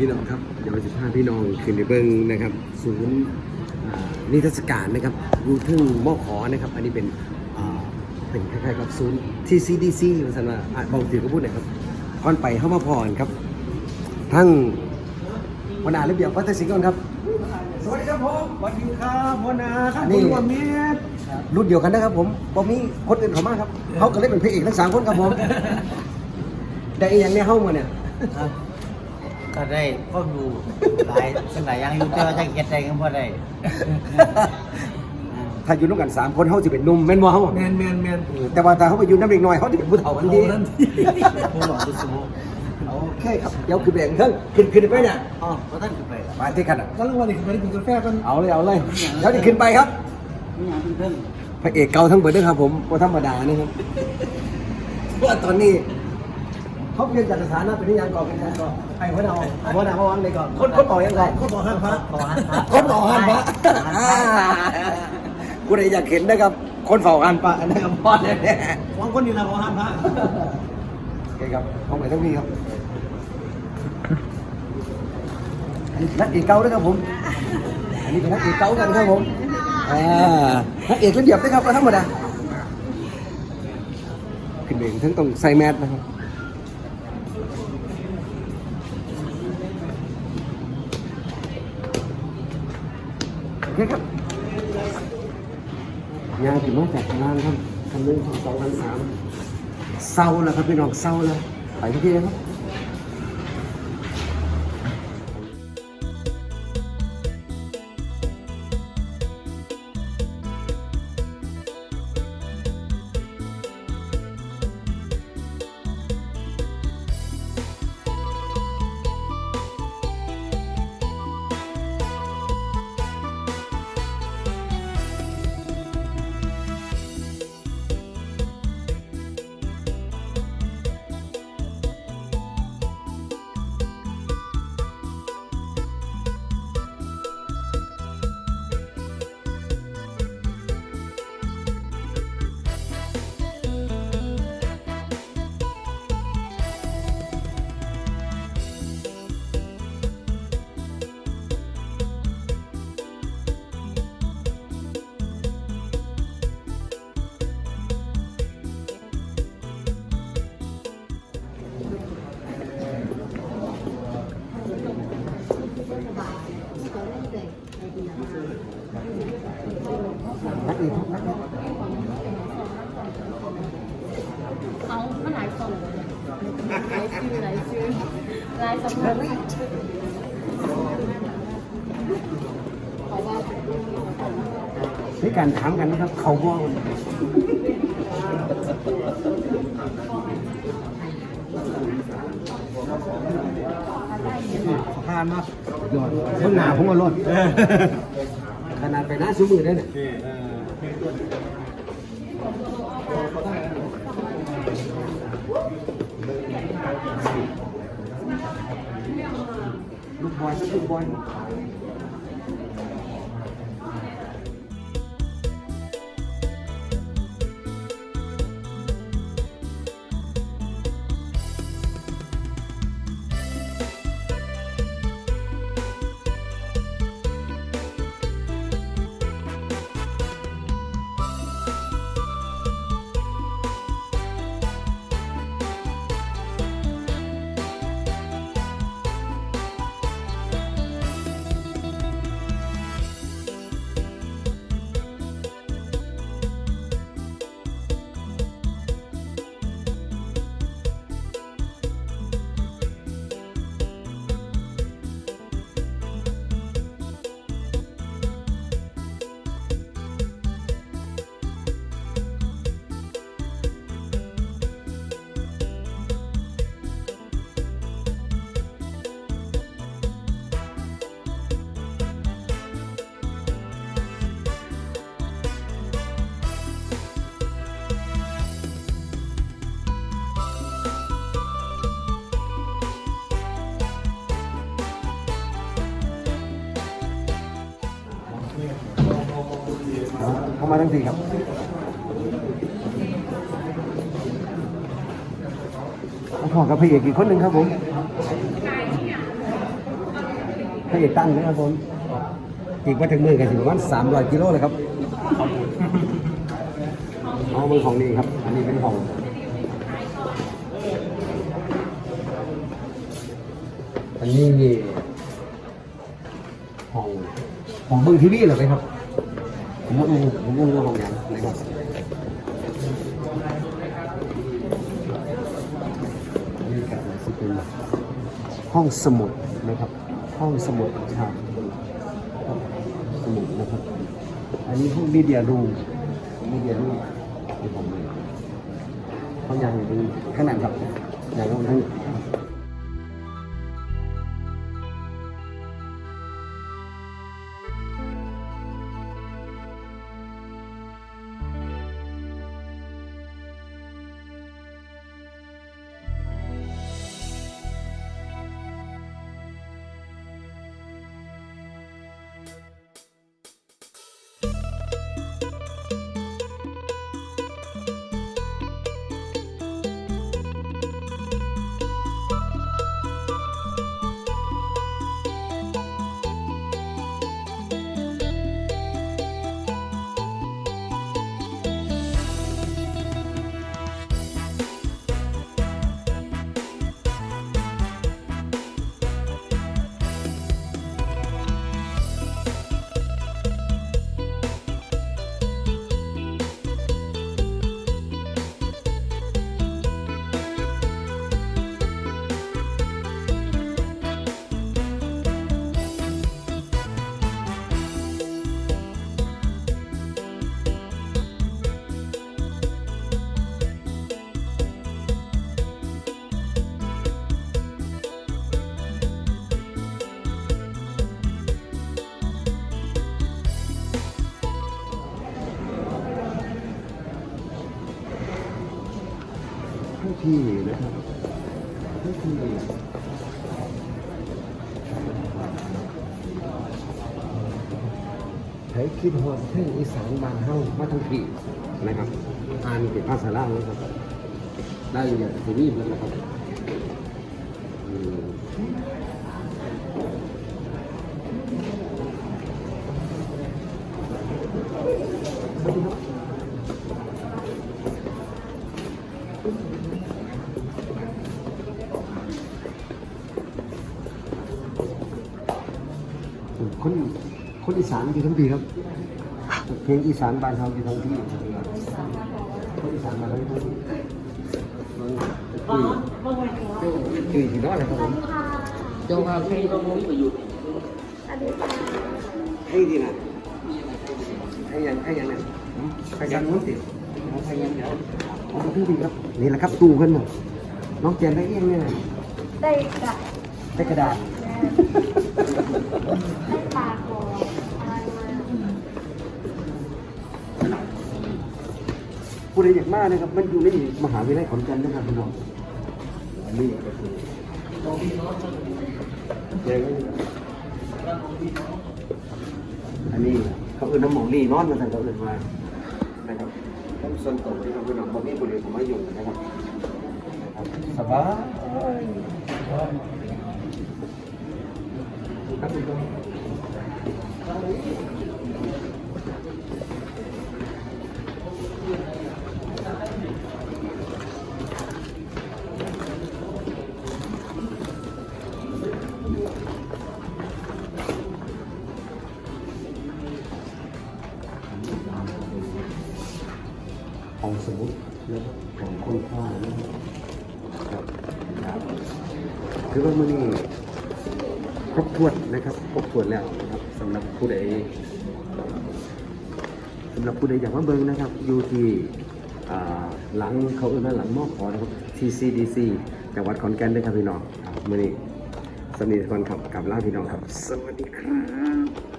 พี่น้องครับเดี๋ยวจะพาพี่น้องขึ้นไปเบิ้งนะครับศูนย์อ่านิทรรศการนะครับอยู่ทึ่งมอขอนะครับอันนี้เป็นอ่าเป็นคล้ายๆกับศูนย์ที่ CDC มาสันว่าอะบอกถือก็พูดหน่อยครับก่อนไปเข้ามาพรครับ ทั้งวนาระเบียบวัฒนศิลป์ก่อนครับ สวัสดีครับผมสวัสดีครับวนาครับนี่วันนี้รุ่นเดียวกันนะครับผมผมมีคนอื่นเขามากครับเขาก็เล่นเป็นพระเอกทั้งสามคนครับผม ได้อีกอย่างในห้องมาเนี่ยครับ ก็ได้ก็ดูหลายสิ่งหลายอย่างอยู่แต่ว่าจะเก็ตได้ก็บ่ได้ถ้าอยู่ร่วมกันสามคนเขาจะเป็นหนุ่มแม่นบ่เขาแมนแมนแมนแต่ว่าถ้าเขาไปอยู่น้ำเด็กน้อยเขาจะเป็นผู้เฒ่าทันทีเอาทันทีผู้หลอกผู้สมุโอเคครับเดี๋ยวขึ้นไปเองเครื่องขึ้นขึ้นไปเนี่ยอ๋อบ่ทันขึ้นไปล่ะไปที่กันอะก็รางวัลอีกคนนี้เป็นกาแฟกันเอาเลยเอาเลยเดี๋ยวจะขึ้นไปครับมีหยังเพิ่งพระเอกเก่าทั้งเบิดเด้วยครับผมว่าธรรมดานี่ครับว่าตอนนี้ เขาเปลี่ยนจากสถานะเป็นนิยามก่อนเป็นยังก่อนไอ้หัวหน้าเอาหัวหน้าเขาวางเลยก่อนคนคนต่อยังก่อนเขาบอกห้ามพระขอหันพระคนเฝ้าหันพระกูเลยอยากเห็นนะครับ คนเฝ้าหันพระนะครับพ่อเนี่ยวางคนนี้นะบอกห้ามพระโอเคครับห้องไหนต้องมีครับอันนี้นักเอกเก่าด้วยครับผมอันนี้เป็นนักเอกเก่ากันครับผมอ่านักเอกระเบียบด้วยครับก็ธรรมดาขึ้นเองทั้งต้องใส่แมสนะครับ ครับงานถึงมาจากงานครับคำนึงสองพันสามเศร้าแล้วครับพี่น้องเศร้าแล้วไปทุกที่นะครับ นี่การถามกันนะครับ เขาบอกผ่านมายอดเพิ่งหนาผมก็รดขนาดไปหน้าซุ้มมือได้เนี่ยลูกบอลสักลูกบอล เข้ามาทั้งทีครับพ่อกับพระเอกอีกคนหนึ่งครับผมให้ตั้งนะครับผมอีกมาถึงมือกันสิประมาณ300กิโลเลยครับเอามือของนี่ครับ อันนี้เป็นของอันนี้ห้องห้องเบิ้งทีวีเหรอครับ ผมว่าผมว่าเรื่องห้องอย่างนะครับนี่ก็จะเป็นห้องสมุดนะครับ ห้องสมุดครับสมุดนะครับ อันนี้ห้องมีเดียรูมมีเดียรูมที่ผมเลยห้องอย่างนี้เป็นขนาดครับอย่างห้ ที่นะครับทุกที่ใช้คิดหอดเท่งอีสานบานเฮ้ามาทั้งปีนะครับอ่านเป็นภาษาล่างนะครับ ได้อย่างที่นี่แล้วนะครับ อีสานอยู่ทั้งปีครับเพลงอีสานบ้านเฮาอยู่ทั้งที่คนอีสานมาทั้งที่คือที่น้อยเลยครับผมเจ้าภาพที่เราไม่ประโยชน์ให้ดีนะให้ยังให้ยังเนี่ยให้ยังนู้นติให้ยังเดี๋ยวเอามาทั้งปีครับนี่แหละครับตู้กันเนาะน้องเจนได้เองเนี่ยได้กะได้กระดาษได้ปลาคออ ผู้ใดอยากมานะครับ มันอยู่ในมหาวิทยาลัยขอนแก่นนะครับพี่น้องอันนี้ก็คือเจอกันอันนี้เขาเอื่นน้ำหมองนี่นอนมาทางเขาเอื่นมานะครับต้องส่วนตัวที่เขาเอื่นน้ำหมองนี่บริเวณผมไม่อยู่นะครับนะครับสบายครับ ของสมุดนะครับของคนข้านะครับครับคือว่ามันนี่ครบถ้วนนะครับครบถ้วนแล้วนะครับสำหรับผู้ใดสำหรับผู้ใดอยากมาเบิ่งนะครับอยู่ที่หลังเขาเอื้อว่าหลังมอขอนะครับ TCDC จังหวัดขอนแก่นด้วยครับพี่น้องครับมื่อนี้สนิทคนขับกับล่าพี่น้องครับ สวัสดีครับ